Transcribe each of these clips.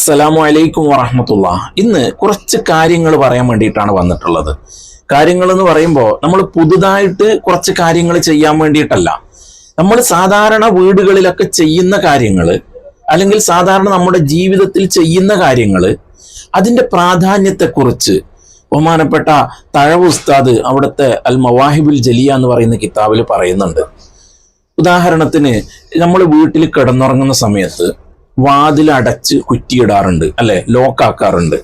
അസ്സലാമു അലൈക്കും വറഹമത്തുള്ള. ഇന്ന് കുറച്ച് കാര്യങ്ങൾ പറയാൻ വേണ്ടിയിട്ടാണ് വന്നിട്ടുള്ളത്. കാര്യങ്ങൾ എന്ന് പറയുമ്പോൾ നമ്മൾ പുതുതായിട്ട് കുറച്ച് കാര്യങ്ങൾ ചെയ്യാൻ വേണ്ടിയിട്ടല്ല. നമ്മൾ സാധാരണ വീടുകളിലൊക്കെ ചെയ്യുന്ന കാര്യങ്ങൾ അല്ലെങ്കിൽ സാധാരണ നമ്മുടെ ജീവിതത്തിൽ ചെയ്യുന്ന കാര്യങ്ങൾ അതിന്റെ പ്രാധാന്യത്തെക്കുറിച്ച് ബഹുമാനപ്പെട്ട തഴവ് ഉസ്താദ് അവിടുത്തെ അൽ മവാഹിബുൽ ജലിയ എന്ന് പറയുന്ന കിതാബിൽ പറയുന്നുണ്ട്. ഉദാഹരണത്തിന് നമ്മൾ വീട്ടിൽ കിടന്നുറങ്ങുന്ന സമയത്ത് വാതിൽ അടച്ച് കുറ്റിയിടാറുണ്ട് അല്ലെ? ലോക്കാക്കാറുണ്ട്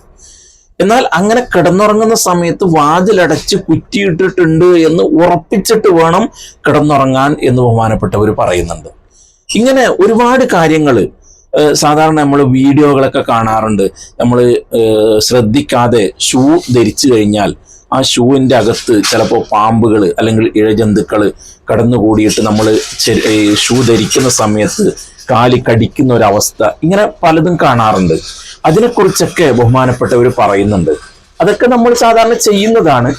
എന്നാൽ അങ്ങനെ കിടന്നുറങ്ങുന്ന സമയത്ത് വാതിലടച്ച് കുറ്റിയിട്ടിട്ടുണ്ട് എന്ന് ഉറപ്പിച്ചിട്ട് വേണം കിടന്നുറങ്ങാൻ എന്ന് ബഹുമാനപ്പെട്ടവർ പറയുന്നുണ്ട്. ഇങ്ങനെ ഒരുപാട് കാര്യങ്ങൾ സാധാരണ നമ്മൾ വീഡിയോകളൊക്കെ കാണാറുണ്ട്. നമ്മൾ ശ്രദ്ധിക്കാതെ ഷൂ ധരിച്ചു കഴിഞ്ഞാൽ ആ ഷൂവിന്റെ അകത്ത് ചിലപ്പോൾ പാമ്പുകൾ അല്ലെങ്കിൽ ഇഴജന്തുക്കൾ കടന്നുകൂടിയിട്ട് നമ്മൾ ഷൂ ധരിക്കുന്ന സമയത്ത് കാലി കടിക്കുന്ന ഒരവസ്ഥ ഇങ്ങനെ പലതും കാണാറുണ്ട്. അതിനെക്കുറിച്ചൊക്കെ ബഹുമാനപ്പെട്ടവർ പറയുന്നുണ്ട്. അതൊക്കെ നമ്മൾ സാധാരണ ചെയ്യുന്നതാണ്.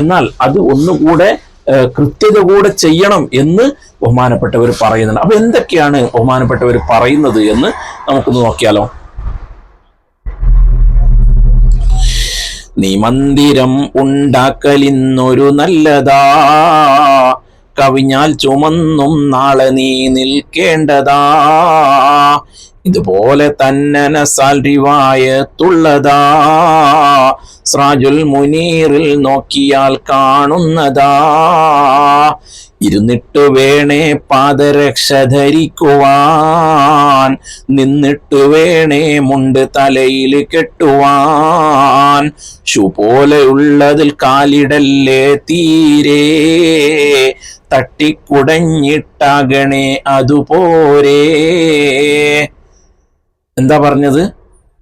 എന്നാൽ അത് ഒന്നുകൂടെ കൃത്യത കൂടെ ചെയ്യണം എന്ന് ബഹുമാനപ്പെട്ടവർ പറയുന്നുണ്ട്. അപ്പൊ എന്തൊക്കെയാണ് ബഹുമാനപ്പെട്ടവർ പറയുന്നത് എന്ന് നമുക്കൊന്ന് നോക്കിയാലോ? നീ മന്ദിരം ഉണ്ടാക്കലിന്നൊരു നല്ലതാ. കവിഞ്ഞാൽ ചുമന്നും നാളെ നീ നിൽക്കേണ്ടതാ. ഇതുപോലെ തന്നെ നസാൽറിവായത്തുള്ളതാ സ്രാജുൽ മുനീറിൽ നോക്കിയാൽ കാണുന്നതാ. ഇരുന്നിട്ട് വേണേ പാദരക്ഷ ധരിക്കുവാൻ. നിന്നിട്ടു വേണേ മുണ്ട് തലയിൽ കെട്ടുവാൻ. ഷൂ പോലെയുള്ളതിൽ കാലിടല്ലേ തീരേ. തട്ടിക്കുടഞ്ഞിട്ടാകണേ അതുപോരേ. എന്താ പറഞ്ഞത്?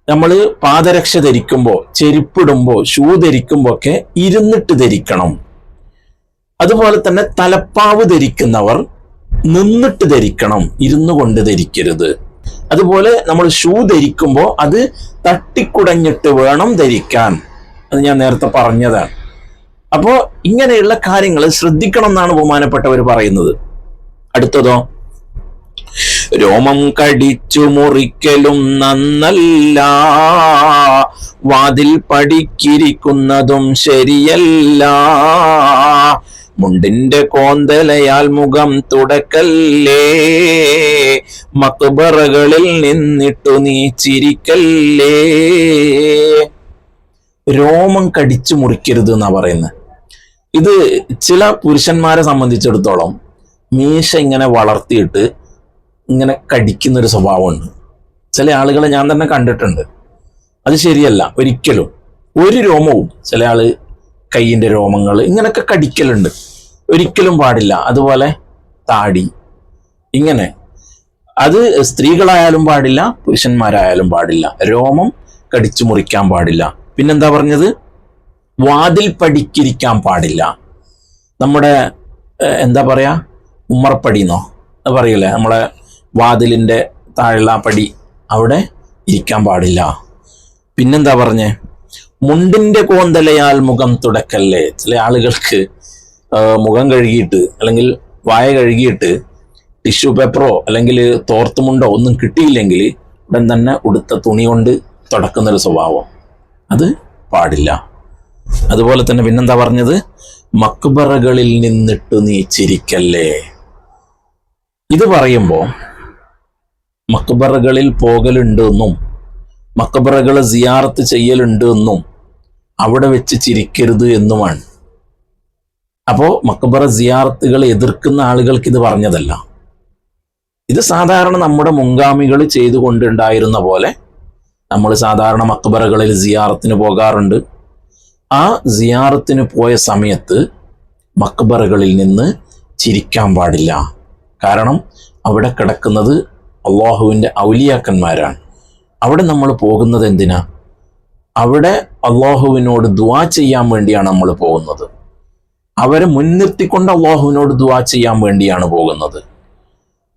നമ്മൾ പാദരക്ഷ ധരിക്കുമ്പോൾ ചെരുപ്പിടുമ്പോൾ ഷൂ ധരിക്കുമ്പോൾ ഒക്കെ ഇരുന്നിട്ട് ധരിക്കണം. അതുപോലെ തന്നെ തലപ്പാവ് ധരിക്കുന്നവർ നിന്നിട്ട് ധരിക്കണം ഇരുന്നു കൊണ്ട് ധരിക്കരുത്. അതുപോലെ നമ്മൾ ഷൂ ധരിക്കുമ്പോൾ അത് തട്ടിക്കുടഞ്ഞിട്ട് വേണം ധരിക്കാൻ. അത് ഞാൻ നേരത്തെ പറഞ്ഞതാണ്. അപ്പോൾ ഇങ്ങനെയുള്ള കാര്യങ്ങൾ ശ്രദ്ധിക്കണം എന്നാണ് ബഹുമാനപ്പെട്ടവർ പറയുന്നത്. അടുത്തതോ? രോമം കടിച്ചു മുറിക്കലും നന്നല്ല. വാതിൽ പടിക്കിരിക്കുന്നതും ശരിയല്ല. മുണ്ടിന്റെ കോന്തലയാൽ മുഖം തുടക്കല്ലേ? മക്ബറകളിൽ നിന്നിട്ടു നീ ചിരിക്കല്ലേ? രോമം കടിച്ചു മുറിക്കരുത് എന്നാ പറയുന്നത് ഇത് ചില പുരുഷന്മാരെ സംബന്ധിച്ചിടത്തോളം മീശ ഇങ്ങനെ വളർത്തിയിട്ട് ഇങ്ങനെ കടിക്കുന്നൊരു സ്വഭാവമുണ്ട്. ചില ആളുകളെ ഞാൻ തന്നെ കണ്ടിട്ടുണ്ട്. അത് ശരിയല്ല ഒരിക്കലും. ഒരു രോമവും ചില ആൾ കൈയിന്റെ രോമങ്ങൾ ഇങ്ങനെയൊക്കെ കടിക്കലുണ്ട്. ഒരിക്കലും പാടില്ല. അതുപോലെ താടി. ഇങ്ങനെ. അത് സ്ത്രീകളായാലും പാടില്ല പുരുഷന്മാരായാലും പാടില്ല. രോമം കടിച്ചു മുറിക്കാൻ പാടില്ല. പിന്നെന്താ പറഞ്ഞത്? വാതിൽ പടിക്കിരിക്കാൻ പാടില്ല. നമ്മുടെ എന്താ പറയാ? എന്ന്? പറയില്ലേ? നമ്മളെ വാതിലിന്റെ താഴെയുള്ള പടി അവിടെ ഇരിക്കാൻ പാടില്ല. പിന്നെന്താ പറഞ്ഞേ? മുണ്ടിന്റെ കോന്തലയാൽ മുഖം തുടക്കല്ലേ? ചില ആളുകൾക്ക് മുഖം കഴുകിയിട്ട് അല്ലെങ്കിൽ വായ കഴുകിയിട്ട് ടിഷ്യൂ പേപ്പറോ അല്ലെങ്കിൽ തോർത്തുമുണ്ടോ ഒന്നും കിട്ടിയില്ലെങ്കിൽ ഉടൻ തന്നെ ഉടുത്ത തുണി കൊണ്ട് തുടക്കുന്നൊരു സ്വഭാവം. അത് പാടില്ല. അതുപോലെ തന്നെ പിന്നെന്താ പറഞ്ഞത്? മക്ബറകളിൽ നിന്നിട്ട് നീ ചിരിക്കല്ലേ? ഇത് പറയുമ്പോൾ മക്ബറകളിൽ പോകലുണ്ട് മക്ബറകളെ സിയാറത്ത് ചെയ്യലുണ്ട് എന്നും അവിടെ വെച്ച് ചിരിക്കരുത് എന്നുമാണ്. അപ്പോൾ മക്കബറ സിയാറത്തുകൾ എതിർക്കുന്ന ആളുകൾക്ക് ഇത് പറഞ്ഞതല്ല. ഇത് സാധാരണ നമ്മുടെ മുൻഗാമികൾ ചെയ്തുകൊണ്ടുണ്ടായിരുന്ന പോലെ നമ്മൾ സാധാരണ മക്ബറകളിൽ സിയാറത്തിന് പോകാറുണ്ട്. ആ സിയാറത്തിന് പോയ സമയത്ത് മക്ബറകളിൽ നിന്ന് ചിരിക്കാൻ പാടില്ല. കാരണം അവിടെ കിടക്കുന്നത് അള്ളാഹുവിന്റെ ഔലിയാക്കന്മാരാണ്. അവിടെ നമ്മൾ പോകുന്നത് എന്തിനാ? അവിടെ അള്ളാഹുവിനോട് ദുവാ ചെയ്യാൻ വേണ്ടിയാണ് നമ്മൾ പോകുന്നത്. അവരെ മുൻനിർത്തിക്കൊണ്ട് അള്ളാഹുവിനോട് ദുവാ ചെയ്യാൻ വേണ്ടിയാണ് പോകുന്നത്.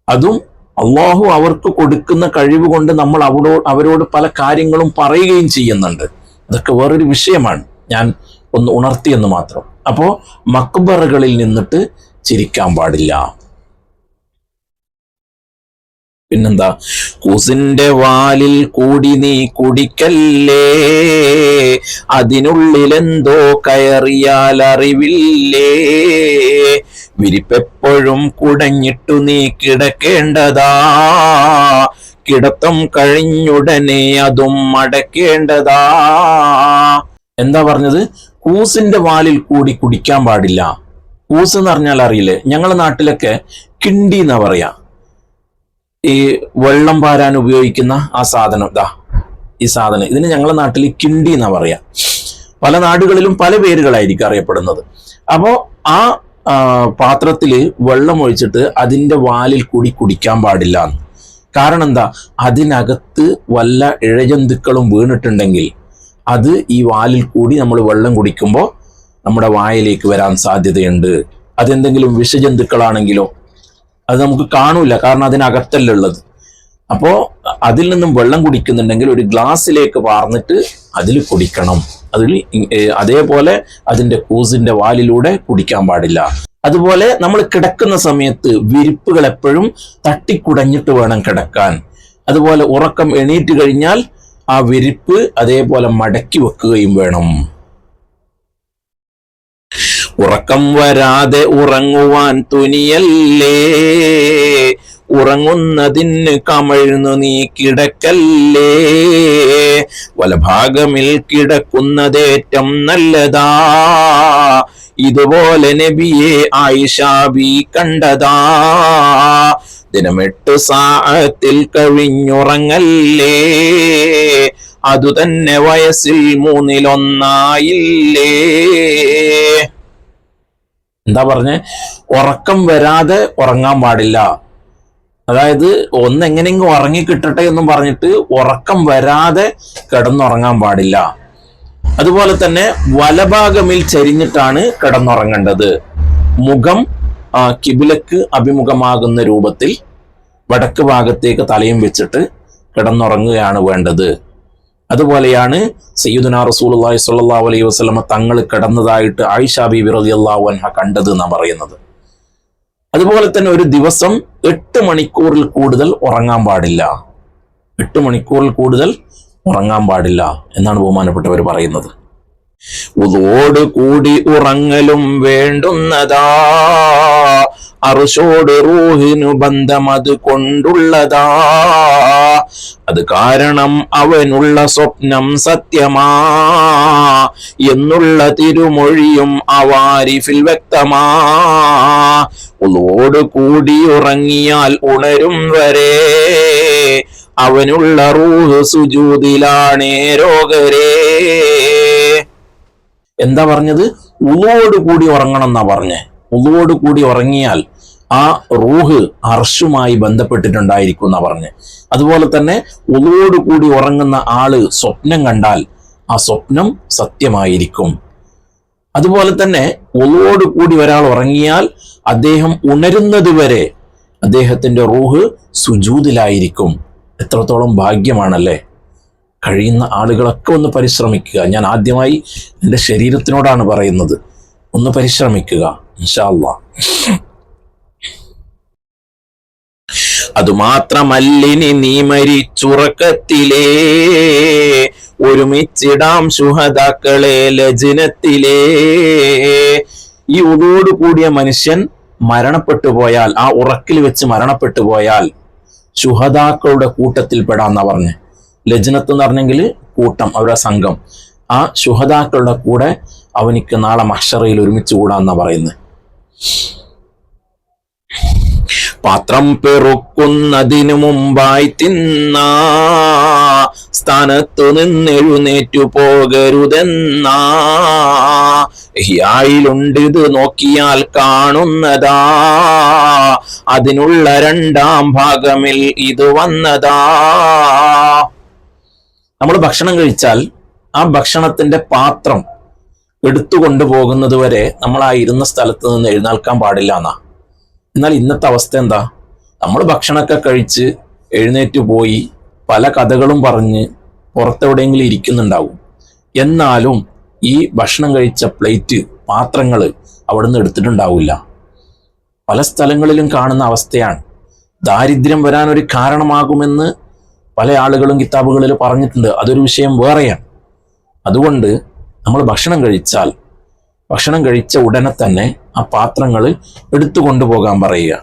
അതും അള്ളാഹു അവർക്ക് കൊടുക്കുന്ന കഴിവ് കൊണ്ട് നമ്മൾ അവരോട് അവരോട് പല കാര്യങ്ങളും പറയുകയും ചെയ്യുന്നുണ്ട്. അതൊക്കെ വേറൊരു വിഷയമാണ്. ഞാൻ ഒന്ന് ഉണർത്തിയെന്ന് മാത്രം. അപ്പോൾ മക്ബറകളിൽ നിന്നിട്ട് ചിരിക്കാൻ പാടില്ല. പിന്നെന്താ? കൂസിന്റെ വാലിൽ കൂടി നീ കുടിക്കല്ലേ? അതിനുള്ളിലെന്തോ കയറിയാൽ അറിവില്ലേ? വിരിപ്പെപ്പോഴും കുടഞ്ഞിട്ടു നീ കിടക്കേണ്ടതാ. കിടത്തം കഴിഞ്ഞുടനെ അതും അടക്കേണ്ടതാ എന്താ പറഞ്ഞത്? കൂസിന്റെ വാലിൽ കൂടി കുടിക്കാൻ പാടില്ല. കൂസ് എന്ന് പറഞ്ഞാൽ അറിയില്ലേ? ഞങ്ങളുടെ നാട്ടിലൊക്കെ കിണ്ടി എന്നാ പറയാ. ഈ വെള്ളം പാരാൻ ഉപയോഗിക്കുന്ന ആ സാധനം ഇതാ ഈ സാധനം. ഇതിന് ഞങ്ങളുടെ നാട്ടിൽ കിണ്ടി എന്നാ പറയാ. പല നാടുകളിലും പല പേരുകളായിരിക്കും അറിയപ്പെടുന്നത്. അപ്പോൾ ആ പാത്രത്തിൽ വെള്ളം ഒഴിച്ചിട്ട് അതിന്റെ വാലിൽ കൂടി കുടിക്കാൻ പാടില്ല കാരണം എന്താ? അതിനകത്ത് വല്ല ഇഴജന്തുക്കളും വീണിട്ടുണ്ടെങ്കിൽ അത് ഈ വാലിൽ കൂടി നമ്മൾ വെള്ളം കുടിക്കുമ്പോൾ നമ്മുടെ വായിലേക്ക് വരാൻ സാധ്യതയുണ്ട്. അതെന്തെങ്കിലും വിഷജന്തുക്കളാണെങ്കിലോ അത് നമുക്ക് കാണൂല കാരണം അതിനകത്തല്ല ഉള്ളത്. അപ്പോ അതിൽ നിന്നും വെള്ളം കുടിക്കുന്നുണ്ടെങ്കിൽ ഒരു ഗ്ലാസ്സിലേക്ക് വാർന്നിട്ട് അതിൽ കുടിക്കണം. അതിൽ അതേപോലെ അതിന്റെ കൂസിന്റെ വാലിലൂടെ കുടിക്കാൻ പാടില്ല. അതുപോലെ നമ്മൾ കിടക്കുന്ന സമയത്ത് വിരിപ്പുകൾ എപ്പോഴും തട്ടിക്കുടഞ്ഞിട്ട് വേണം കിടക്കാൻ. അതുപോലെ ഉറക്കം എണീറ്റ് കഴിഞ്ഞാൽ ആ വിരിപ്പ് അതേപോലെ മടക്കി വെക്കുകയും വേണം. ഉറക്കം വരാതെ ഉറങ്ങുവാൻ തുനിയല്ലേ? ഉറങ്ങുന്നതിന് കമഴ്ന്നു നീ കിടക്കല്ലേ? വലഭാഗമിൽ കിടക്കുന്നതേറ്റം നല്ലതാ. ഇതുപോലെ നബിയെ ആയിഷാബി കണ്ടതാ. ദിനമെട്ടു സാഹത്തിൽ കഴിഞ്ഞുറങ്ങല്ലേ? അതുതന്നെ വയസ്സിൽ മൂന്നിലൊന്നായില്ലേ? എന്താ പറഞ്ഞ്? ഉറക്കം വരാതെ ഉറങ്ങാൻ പാടില്ല. അതായത് ഒന്ന് എങ്ങനെയെങ്കിലും ഉറങ്ങിക്കിട്ടട്ടെ എന്നും പറഞ്ഞിട്ട് ഉറക്കം വരാതെ കിടന്നുറങ്ങാൻ പാടില്ല. അതുപോലെ തന്നെ വലഭാഗമിൽ ചരിഞ്ഞിട്ടാണ് കിടന്നുറങ്ങേണ്ടത്. മുഖം കിബിലക്ക് അഭിമുഖമാകുന്ന രൂപത്തിൽ വടക്ക് ഭാഗത്തേക്ക് തലയും വെച്ചിട്ട് കിടന്നുറങ്ങുകയാണ് വേണ്ടത്. അതുപോലെയാണ് സയ്യിദുന റസൂലുള്ളാഹി സ്വല്ലല്ലാഹു അലൈഹി വസ്ലമ തങ്ങൾ കിടന്നതായിട്ട് ആയിഷ ബീബി റളിയല്ലാഹു അൻഹ കണ്ടത് എന്നാണ് പറയുന്നത്. അതുപോലെ തന്നെ ഒരു ദിവസം എട്ട് മണിക്കൂറിൽ കൂടുതൽ ഉറങ്ങാൻ പാടില്ല. എട്ട് മണിക്കൂറിൽ കൂടുതൽ ഉറങ്ങാൻ പാടില്ല എന്നാണ് ബഹുമാനപ്പെട്ടവർ പറയുന്നത്. ഉതോട് കൂടി ഉറങ്ങലും വേണ്ടുന്നതാ. അറുശോട് റൂഹിനു ബന്ധം അത് കൊണ്ടുള്ളതാ. അത് കാരണം അവനുള്ള സ്വപ്നം സത്യമാ എന്നുള്ള തിരുമൊഴിയും അവാരിഫിൽ വ്യക്തമാ. ഉളോട് കൂടി ഉറങ്ങിയാൽ ഉണരും വരെ. അവനുള്ള റൂഹ് സുജൂതിലാണേ രോഗരേ. എന്താ പറഞ്ഞത്? ഉളോട് കൂടി ഉറങ്ങണം എന്നാ പറഞ്ഞേ. ഉളോട് കൂടി ഉറങ്ങിയാൽ ആ റൂഹ് അർഷുമായി ബന്ധപ്പെട്ടിട്ടുണ്ടായിരിക്കും എന്നാ പറഞ്ഞ്. അതുപോലെ തന്നെ ഉളോട് കൂടി ഉറങ്ങുന്ന ആൾ സ്വപ്നം കണ്ടാൽ ആ സ്വപ്നം സത്യമായിരിക്കും. അതുപോലെ തന്നെ ഒളോട് കൂടി ഒരാൾ ഉറങ്ങിയാൽ അദ്ദേഹം ഉണരുന്നത് വരെ അദ്ദേഹത്തിന്റെ റൂഹ് സുജൂതിലായിരിക്കും. എത്രത്തോളം ഭാഗ്യമാണല്ലേ? കഴിയുന്ന ആളുകളൊക്കെ ഒന്ന് പരിശ്രമിക്കുക. ഞാൻ ആദ്യമായി എന്റെ ശരീരത്തിനോടാണ് പറയുന്നത്. ഒന്ന് പരിശ്രമിക്കുക. ഇൻഷാ അല്ലാ അതുമാത്രമല്ലിനി നീ മരിച്ചുറക്കത്തിലേ ഒരുമിച്ചിടാം ശുഹതാക്കളെ ലജനത്തിലേ ഈ ഉതോട് കൂടിയ മനുഷ്യൻ മരണപ്പെട്ടു പോയാൽ ആ ഉറക്കിൽ വെച്ച് മരണപ്പെട്ടു പോയാൽ ശുഹതാക്കളുടെ കൂട്ടത്തിൽ പെടാന്നാ പറഞ്ഞ്. ലജ്നത്ത് എന്ന് പറഞ്ഞെങ്കിൽ കൂട്ടം അവരുടെ സംഘം. ആ ശുഹതാക്കളുടെ കൂടെ അവനിക്ക് നാളെ മഷറയിൽ ഒരുമിച്ച് കൂടാന്നാ പറയുന്നത് പാത്രം പെറുക്കുന്നതിനു മുമ്പായി തിന്ന. സ്ഥാനത്തു നിന്നെഴുന്നേറ്റു പോകരുതെന്നാ. ഇത് നോക്കിയാൽ കാണുന്നതാ. അതിനുള്ള രണ്ടാം ഭാഗമിൽ ഇത് വന്നതാ. നമ്മൾ ഭക്ഷണം കഴിച്ചാൽ ആ ഭക്ഷണത്തിന്റെ പാത്രം എടുത്തു കൊണ്ടുപോകുന്നത് വരെ നമ്മൾ ആ ഇരുന്ന സ്ഥലത്ത് നിന്ന് എഴുന്നേൽക്കാൻ പാടില്ല എന്നാ. എന്നാൽ ഇന്നത്തെ അവസ്ഥ എന്താ? നമ്മൾ ഭക്ഷണമൊക്കെ കഴിച്ച് എഴുന്നേറ്റ് പോയി പല കഥകളും പറഞ്ഞ് പുറത്തെവിടെയെങ്കിലും ഇരിക്കുന്നുണ്ടാവും. എന്നാലും ഈ ഭക്ഷണം കഴിച്ച പ്ലേറ്റ് പാത്രങ്ങൾ അവിടുന്ന് എടുത്തിട്ടുണ്ടാവില്ല. പല സ്ഥലങ്ങളിലും കാണുന്ന അവസ്ഥയാണ്. ദാരിദ്ര്യം വരാൻ ഒരു കാരണമാകുമെന്ന് പല ആളുകളും കിതാബുകളിൽ പറഞ്ഞിട്ടുണ്ട്. അതൊരു വിഷയം വേറെയാണ്. അതുകൊണ്ട് നമ്മൾ ഭക്ഷണം കഴിച്ചാൽ ഭക്ഷണം കഴിച്ച ഉടനെ തന്നെ ആ പാത്രങ്ങൾ എടുത്തു കൊണ്ടുപോകാൻ പറയുക.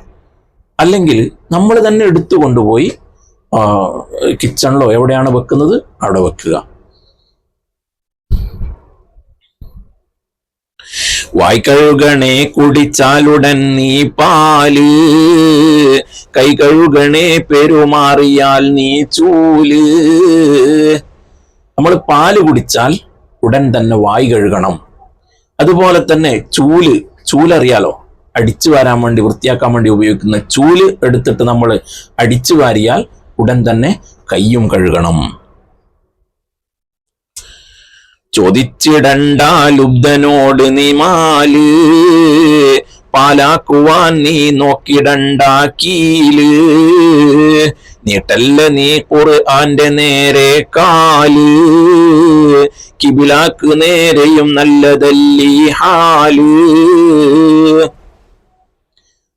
അല്ലെങ്കിൽ നമ്മൾ തന്നെ എടുത്തു കൊണ്ടുപോയി കിച്ചണിലോ എവിടെയാണ് വെക്കുന്നത് അവിടെ വെക്കുക. വായ്ക്കഴുകണേ കുടിച്ചാലുടൻ നീ പാൽ കൈ കഴുകണേ പെരുമാറിയാൽ നീ ചൂൽ. നമ്മൾ പാൽ കുടിച്ചാൽ ഉടൻ തന്നെ വായി കഴുകണം. അതുപോലെ തന്നെ ചൂൽ ചൂലറിയാലോ? അടിച്ചു വാരാൻ വേണ്ടി വൃത്തിയാക്കാൻ വേണ്ടി ഉപയോഗിക്കുന്ന ചൂൽ എടുത്തിട്ട് നമ്മൾ അടിച്ചു വാരിയാൽ ഉടൻ തന്നെ കയ്യും കഴുകണം. ചോദിച്ചിടണ്ടാലുബ്ധനോട് നിമാൽ. പാലാക്കുവാൻ നീ നോക്കിടണ്ടാക്കീൽ. നീട്ടല്ല നീ ഖുർആന്റെ നേരെ കാൽ. കിബിലാക്ക് നേരെയും നല്ലതല്ലീ ഹാൽ.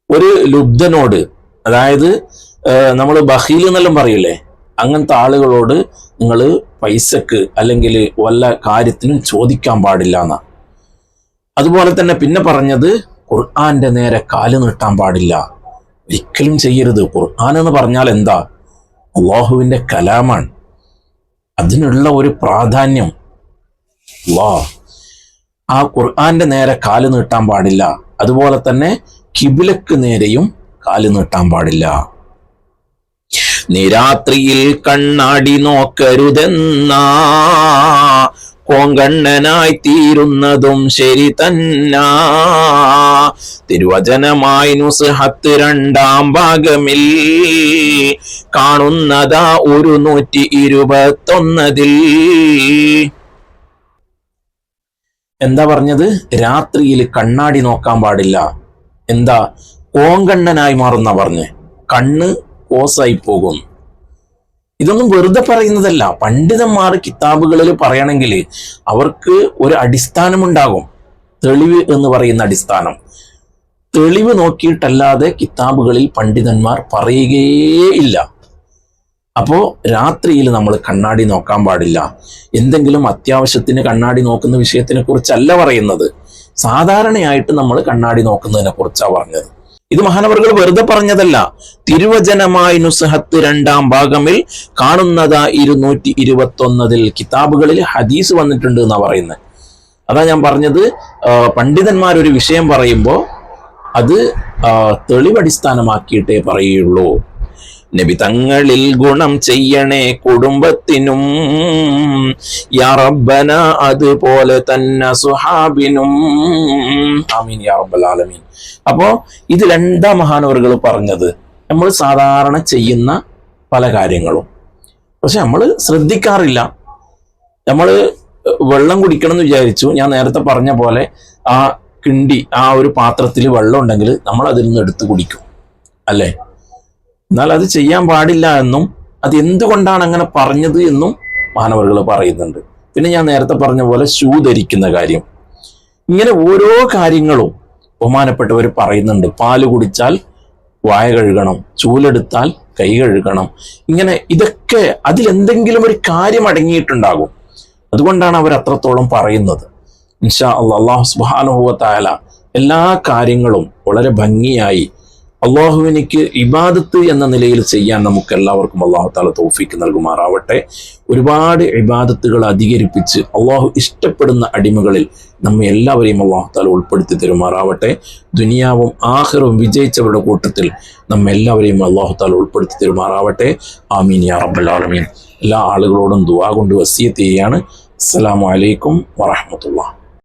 ഒരു ലുബ്ധനോട് അതായത് നമ്മൾ ബഹീൽ എന്നെല്ലാം പറയില്ലേ? അങ്ങനത്തെ ആളുകളോട് നിങ്ങൾ പൈസക്ക് അല്ലെങ്കിൽ വല്ല കാര്യത്തിനും ചോദിക്കാൻ പാടില്ല എന്നാ അതുപോലെ തന്നെ പിന്നെ പറഞ്ഞത് ഖുർആന്റെ നേരെ കാൽ നീട്ടാൻ പാടില്ല. ഒരിക്കലും ചെയ്യരുത്. ഖുർആൻ എന്ന് പറഞ്ഞാൽ എന്താ? അള്ളാഹുവിന്റെ കലാമാണ്. അതിനുള്ള ഒരു പ്രാധാന്യം. വാ ആ ഖുർആന്റെ നേരെ കാൽ നീട്ടാൻ പാടില്ല. അതുപോലെ തന്നെ കിബിലക്ക് നേരെയും കാൽ നീട്ടാൻ പാടില്ല. നിരാത്രിയിൽ കണ്ണാടി നോക്കരുതെന്നാ. കോങ്കണ്ണനായി തീരുന്നതും ശരി തന്നാ. തിരുവചനമായി നുസ്ഹത്ത് രണ്ടാം ഭാഗമിൽ കാണുന്നതാ ഒരു നൂറ്റി ഇരുപത്തൊന്നതിൽ. എന്താ പറഞ്ഞത്? രാത്രിയിൽ കണ്ണാടി നോക്കാൻ പാടില്ല. എന്താ? കോങ്കണ്ണനായി മാറുന്ന പറഞ്ഞ്. കണ്ണ് കോസായി പോകും. ഇതൊന്നും വെറുതെ പറയുന്നതല്ല. പണ്ഡിതന്മാർ കിതാബുകളിൽ പറയണമെങ്കിൽ അവർക്ക് ഒരു അടിസ്ഥാനമുണ്ടാകും. തെളിവ് എന്ന് പറയുന്ന അടിസ്ഥാനം. തെളിവ് നോക്കിയിട്ടല്ലാതെ കിതാബുകളിൽ പണ്ഡിതന്മാർ പറയുകയേ ഇല്ല. അപ്പോ രാത്രിയിൽ നമ്മൾ കണ്ണാടി നോക്കാൻ പാടില്ല. എന്തെങ്കിലും അത്യാവശ്യത്തിന് കണ്ണാടി നോക്കുന്ന വിഷയത്തിനെ കുറിച്ചല്ല പറയുന്നത്. സാധാരണയായിട്ട് നമ്മൾ കണ്ണാടി നോക്കുന്നതിനെ കുറിച്ചാണ് പറഞ്ഞത്. ഇത് മഹാനവർകൾ വെറുതെ പറഞ്ഞതല്ല. തിരുവചനമായി നുസഹത്ത് രണ്ടാം ഭാഗമിൽ കാണുന്നതാ ഇരുന്നൂറ്റി ഇരുപത്തി ഒന്നതിൽ കിതാബുകളിൽ ഹദീസ് വന്നിട്ടുണ്ട് എന്നാ പറയുന്നത് അതാ ഞാൻ പറഞ്ഞത് പണ്ഡിതന്മാർ ഒരു വിഷയം പറയുമ്പോൾ അത് തെളിവടിസ്ഥാനമാക്കിയിട്ടേ പറയുള്ളൂ. നബി തങ്ങളിൽ ഗുണം ചെയ്യണേ കുടുംബത്തിനും. യാ അതുപോലെ തന്നെ സുഹാബിനും. ആമീൻ യാ ആലമീൻ. അപ്പോ ഇത് രണ്ടാം മഹാനവറുകൾ പറഞ്ഞത് നമ്മൾ സാധാരണ ചെയ്യുന്ന പല കാര്യങ്ങളും. പക്ഷെ നമ്മൾ ശ്രദ്ധിക്കാറില്ല. നമ്മൾ വെള്ളം കുടിക്കണം എന്ന് വിചാരിച്ചു. ഞാൻ നേരത്തെ പറഞ്ഞ പോലെ ആ കിണ്ടി ആ ഒരു പാത്രത്തിൽ വെള്ളം ഉണ്ടെങ്കിൽ നമ്മൾ അതിൽ നിന്ന് എടുത്ത് കുടിക്കും. അല്ലേ? എന്നാൽ അത് ചെയ്യാൻ പാടില്ല എന്നും അത് എന്തുകൊണ്ടാണ് അങ്ങനെ പറഞ്ഞത് എന്നും മാനവറുകൾ പറയുന്നുണ്ട്. പിന്നെ ഞാൻ നേരത്തെ പറഞ്ഞ പോലെ ഷൂ ധരിക്കുന്ന കാര്യം. ഇങ്ങനെ ഓരോ കാര്യങ്ങളും ബഹുമാനപ്പെട്ടവർ പറയുന്നുണ്ട്. പാൽ കുടിച്ചാൽ വായ കഴുകണം ചൂലെടുത്താൽ കൈ കഴുകണം. ഇങ്ങനെ ഇതൊക്കെ അതിലെന്തെങ്കിലും ഒരു കാര്യം അടങ്ങിയിട്ടുണ്ടാകും. അതുകൊണ്ടാണ് അവർ അത്രത്തോളം പറയുന്നത്. ഇൻഷാ അള്ളാ അള്ളാഹു സുബാനുഭവത്തായ എല്ലാ കാര്യങ്ങളും വളരെ ഭംഗിയായി അള്ളാഹുവിനിക്ക് ഇബാദത്ത് എന്ന നിലയിൽ ചെയ്യാൻ നമുക്ക് എല്ലാവർക്കും അള്ളാഹു താല തോഫിക്ക് നൽകുമാറാവട്ടെ. ഒരുപാട് ഇബാദത്തുകൾ അധികരിപ്പിച്ച് അള്ളാഹു ഇഷ്ടപ്പെടുന്ന അടിമകളിൽ നമ്മെ എല്ലാവരെയും അള്ളാഹു താല ഉൾപ്പെടുത്തി തരുമാറാവട്ടെ. ദുനിയാവും ആഹ്റും വിജയിച്ചവരുടെ കൂട്ടത്തിൽ നമ്മെ എല്ലാവരെയും അള്ളാഹു താല ഉൾപ്പെടുത്തി തരുമാറാവട്ടെ. ആമീൻ യാ എല്ലാ ആളുകളോടും ദുവാ കൊണ്ട് വസിയത്ത് ചെയ്യാണ്. അസ്സലാമു അലൈക്കും വറഹ്മത്തുള്ളാഹി.